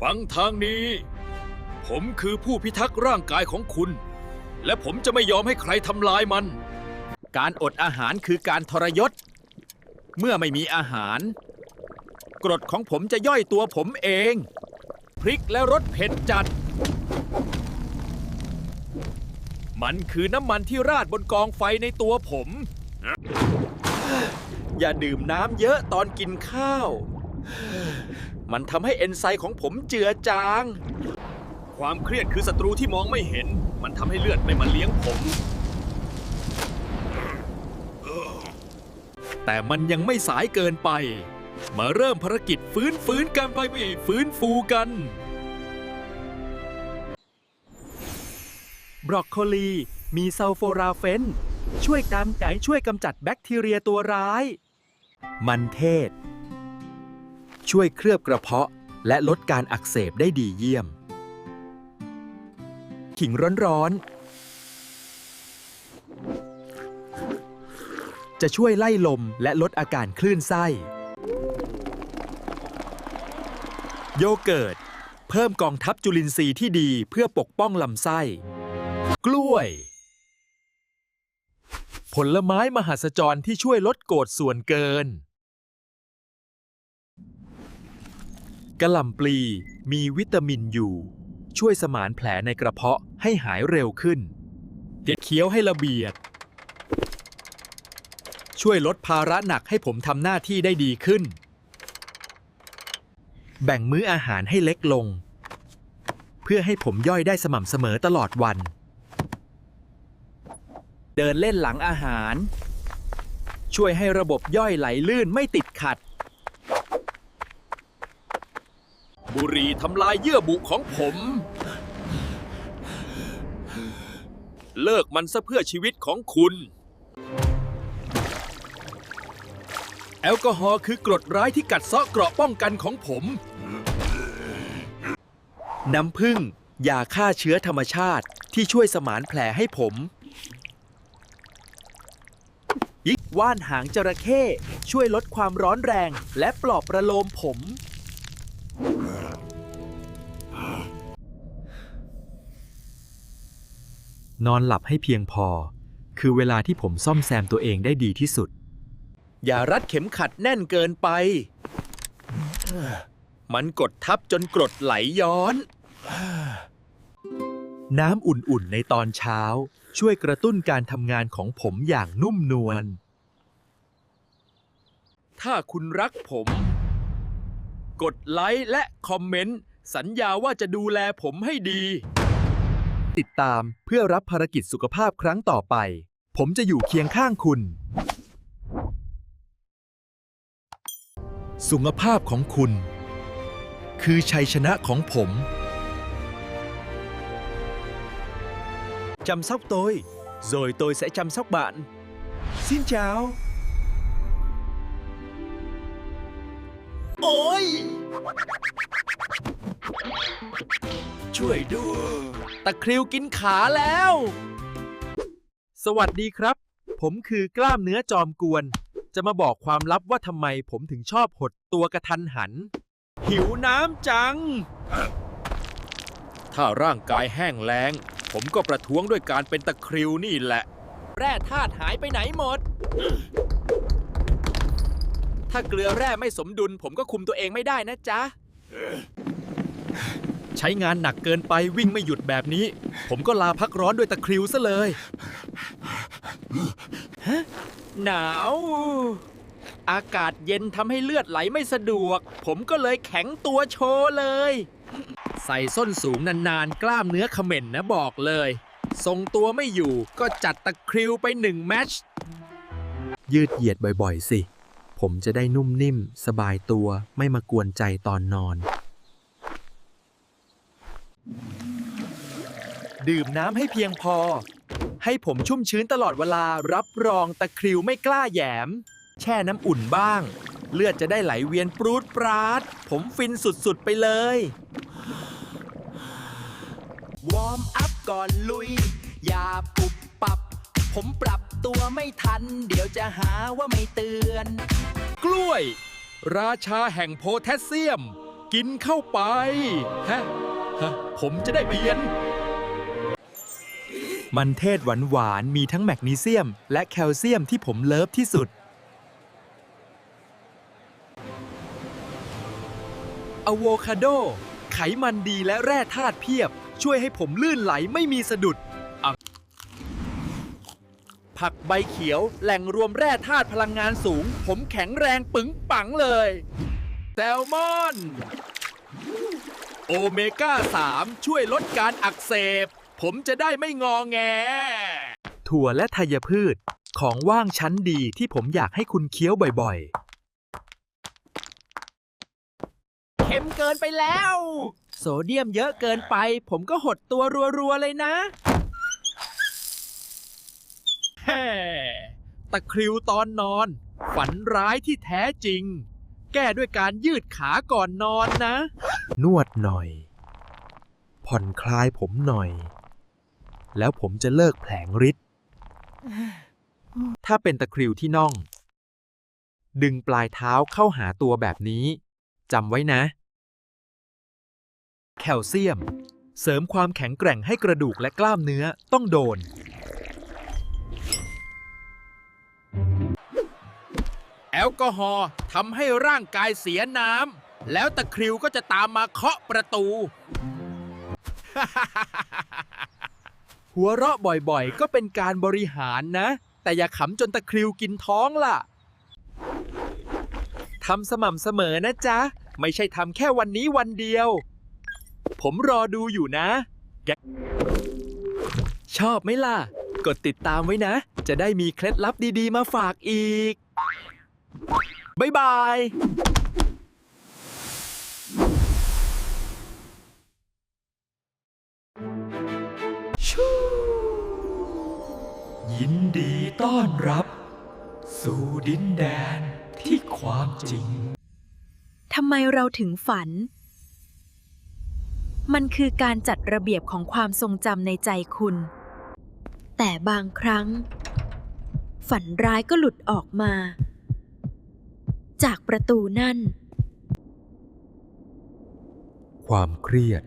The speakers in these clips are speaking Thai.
ฟังทางนี้ ผมคือผู้พิทักษ์ร่างกายของคุณ และผมจะไม่ยอมให้ใครทำลายมัน การอดอาหารคือการทรยศ เมื่อไม่มีอาหาร กรดของผมจะย่อยตัวผมเอง พริกและรสเผ็ดจัด มันคือน้ำมันที่ราดบนกองไฟในตัวผม อย่าดื่มน้ำเยอะตอนกินข้าว มันทำให้เอนไซม์ของผมเจือจาง ความเครียดคือศัตรูที่มองไม่เห็น มันทำให้เลือดไม่มาเลี้ยงผม แต่มันยังไม่สายเกินไป มาเริ่มภารกิจฟื้นฟื้นกันไปไม่ฟื้นฟูกันบรอกโคลี มีซัลโฟราเฟน ช่วยกำจัดช่วยกำจัดแบคทีเรียตัวร้าย มันเทศ ช่วยเคลือบกระเพาะ และลดการอักเสบได้ดีเยี่ยม ขิงร้อนๆ จะช่วยไล่ลมและลดอาการคลื่นไส้ โยเกิร์ต เพิ่มกองทัพจุลินทรีย์ที่ดีเพื่อปกป้องลำไส้ กล้วย ผลไม้มหัศจรรย์ที่ช่วยลดโกรธส่วนเกิน กระหล่ำปลีมีวิตามินอยู่ ช่วยสมานแผลในกระเพาะให้หายเร็วขึ้นเด็ดเคี้ยวให้ละเบียด ช่วยลดภาระหนักให้ผมทำหน้าที่ได้ดีขึ้น แบ่งมื้ออาหารให้เล็กลง เพื่อให้ผมย่อยได้สม่ำเสมอตลอดวัน เดินเล่นหลังอาหาร ช่วยให้ระบบย่อยไหลลื่นไม่ติดขัด บุหรี่ทำลายเยื่อบุของผม เลิกมันซะเพื่อชีวิตของคุณ แอลกอฮอล์คือกรดร้ายที่กัดเซาะเกราะป้องกันของผม น้ำผึ้งยาฆ่าเชื้อธรรมชาติที่ช่วยสมานแผลให้ผมยิกว่านหางจระเข้ช่วยลดความร้อนแรงและปลอบประโลมผม นอนหลับให้เพียงพอ คือเวลาที่ผมซ่อมแซมตัวเองได้ดีที่สุด อย่ารัดเข็มขัดแน่นเกินไป มันกดทับจนกรดไหลย้อน น้ำอุ่นๆในตอนเช้า ช่วยกระตุ้นการทำงานของผมอย่างนุ่มนวล ถ้าคุณรักผม กดไลค์และคอมเมนต์ สัญญาว่าจะดูแลผมให้ดี ติดตามเพื่อรับภารกิจสุขภาพครั้งต่อไป ผมจะอยู่เคียงข้างคุณ สุขภาพของคุณ คือชัยชนะของผม chăm sóc tôi rồi tôi sẽ chăm sóc bạn xin chào โอ้ย ช่วยด้วยตะคริวกินขาแล้ว สวัสดีครับ ผมคือกล้ามเนื้อจอมกวน จะมาบอกความลับว่าทำไมผมถึงชอบหดตัวกระทันหัน หิวน้ำจัง ถ้าร่างกายแห้งแล้ง ผมก็ประท้วงด้วยการเป็นตะคริวนี่แหละ แร่ธาตุหายไปไหนหมด ถ้าเกลือแร่ไม่สมดุล ผมก็คุมตัวเองไม่ได้นะจ๊ะ ใช้งานหนักเกินไปวิ่งไม่หยุดแบบนี้ ผมก็ลาพักร้อนด้วยตะคริวซะเลยหนาว อากาศเย็นทำให้เลือดไหลไม่สะดวก ผมก็เลยแข็งตัวโชว์เลย ใส่ส้นสูงนานๆ กล้ามเนื้อเขม่นนะบอกเลยทรงตัวไม่อยู่ก็จัดตะคริวไปหนึ่งแมตช์ยืดเหยียดบ่อยๆ สิ ผมจะได้นุ่มนิ่ม สบายตัวไม่มากวนใจตอนนอน ดื่มน้ำให้เพียงพอ ให้ผมชุ่มชื้นตลอดเวลารับรองตะคริวไม่กล้าแหยม แช่น้ำอุ่นบ้าง เลือดจะได้ไหลเวียนปรูดปราด ผมฟินสุดๆไปเลยวอร์มอัพก่อนลุย อย่าปุบปับ ผมปรับตัวไม่ทัน เดี๋ยวจะหาว่าไม่เตือน กล้วย ราชาแห่งโพแทสเซียม กินเข้าไป ฮะ ฮะ ผมจะได้เพียน มันเทศหวานๆมีทั้งแมกนีเซียม และแคลเซียมที่ผมเลิฟที่สุด อะโวคาโด ไขมันดีและแร่ธาตุเพียบ ช่วยให้ผมลื่นไหลไม่มีสะดุด ผักใบเขียวแหล่งรวมแร่ธาตุพลังงานสูง ผมแข็งแรงปึงปังเลย แซลมอน โอเมก้า 3 ช่วยลดการอักเสบ ผมจะได้ไม่งอแง ถั่วและธัญพืช ของว่างชั้นดีที่ผมอยากให้คุณเคี้ยวบ่อยเค็มเกินไปแล้ว โซเดียมเยอะเกินไป ผมก็หดตัวรัวๆเลยนะแฮ่ตะคริวตอนนอน ฝันร้ายที่แท้จริง แก้ด้วยการยืดขาก่อนนอนนะๆนวดหน่อย ผ่อนคลายผมหน่อย แล้วผมจะเลิกแผลงฤทธิ์ถ้าเป็นตะคริวที่น่อง ดึงปลายเท้าเข้าหาตัวแบบนี้จำไว้นะ แคลเซียม เสริมความแข็งแกร่งให้กระดูกและกล้ามเนื้อต้องโดน แอลกอฮอล์ทำให้ร่างกายเสียน้ำแล้วตะคริวก็จะตามมาเคาะประตู หัวเราะบ่อยๆ ก็เป็นการบริหารนะ แต่อย่าขำจนตะคริวกินท้องล่ะทำสม่ำเสมอนะจ๊ะ ไม่ใช่ทำแค่วันนี้วันเดียว ผมรอดูอยู่นะ ชอบไหมล่ะ กดติดตามไว้นะ จะได้มีเคล็ดลับดีๆ มาฝากอีก บ๊ายบาย ยินดีต้อนรับ สู่ดินแดนที่ความจริง ทำไมเราถึงฝัน มันคือการจัดระเบียบของความทรงจำในใจคุณ แต่บางครั้ง ฝันร้ายก็หลุดออกมา จากประตูนั่น ความเครียด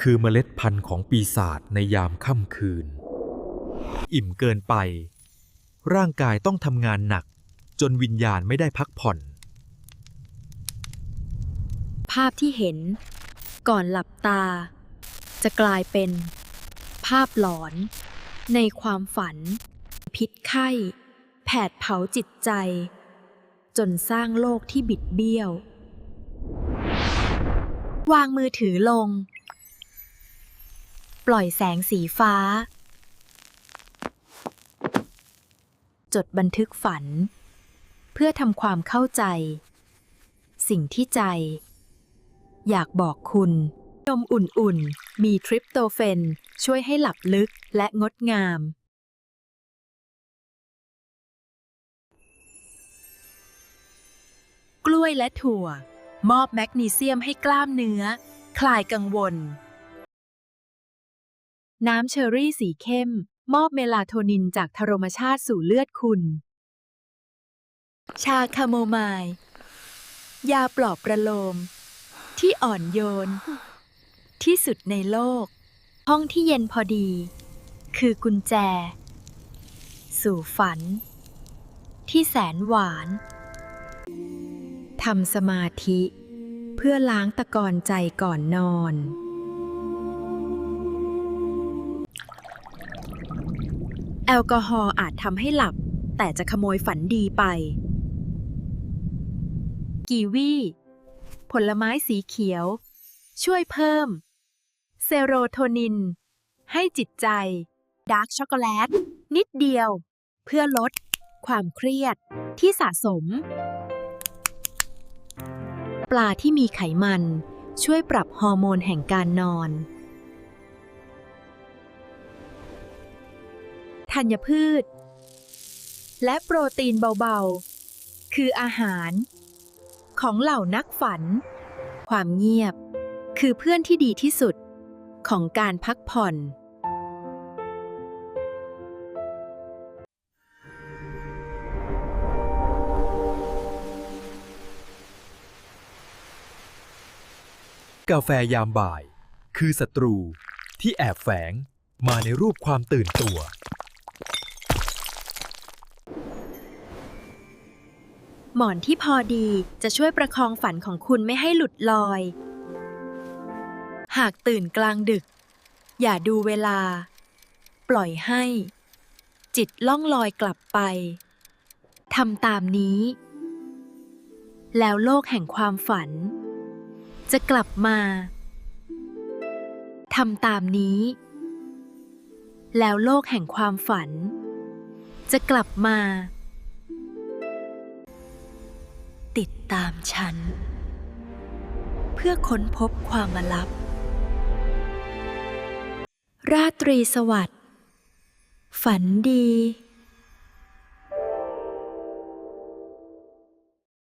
คือเมล็ดพันธุ์ของปีศาจในยามค่ำคืน อิ่มเกินไป ร่างกายต้องทำงานหนัก จนวิญญาณไม่ได้พักผ่อน ภาพที่เห็น ก่อนหลับตา จะกลายเป็น ภาพหลอน ในความฝัน พิษไข้ แผดเผาจิตใจ จนสร้างโลกที่บิดเบี้ยว วางมือถือลง ปล่อยแสงสีฟ้า จดบันทึกฝัน เพื่อทำความเข้าใจ สิ่งที่ใจ อยากบอกคุณนมอุ่นๆ มีทริปโตเฟน ช่วยให้หลับลึกและงดงาม กล้วยและถั่ว มอบแมกนีเซียมให้กล้ามเนื้อ คลายกังวล น้ำเชอร์รี่สีเข้ม มอบเมลาโทนินจากธรรมชาติสู่เลือดคุณ ชาคาโมไมล์ยาปลอบประโลม ที่อ่อนโยน ที่สุดในโลก ห้องที่เย็นพอดี คือกุญแจ สู่ฝัน ที่แสนหวานทำสมาธิ เพื่อล้างตะกอนใจก่อนนอน แอลกอฮอล์อาจทำให้หลับ แต่จะขโมยฝันดีไป กีวี ผลไม้สีเขียว ช่วยเพิ่ม เซโรโทนิน ให้จิตใจ ดาร์กช็อกโกแลต นิดเดียว เพื่อลด ความเครียดที่สะสม ปลาที่มีไขมัน ช่วยปรับฮอร์โมนแห่งการนอน ธัญพืช และโปรตีนเบาๆ คืออาหาร ของเหล่านักฝัน ความเงียบ คือเพื่อนที่ดีที่สุด ของการพักผ่อนกาแฟยามบ่าย คือศัตรูที่แอบแฝงมาในรูปความตื่นตัว หมอนที่พอดีจะช่วยประคองฝันของคุณไม่ให้หลุดลอย หากตื่นกลางดึก อย่าดูเวลา ปล่อยให้ จิตล่องลอยกลับไปทำตามนี้ แล้วโลกแห่งความฝัน จะกลับมาทำตามนี้ แล้วโลกแห่งความฝัน จะกลับมา ตามฉัน เพื่อค้นพบความลับ ราตรีสวัสดิ์ ฝันดี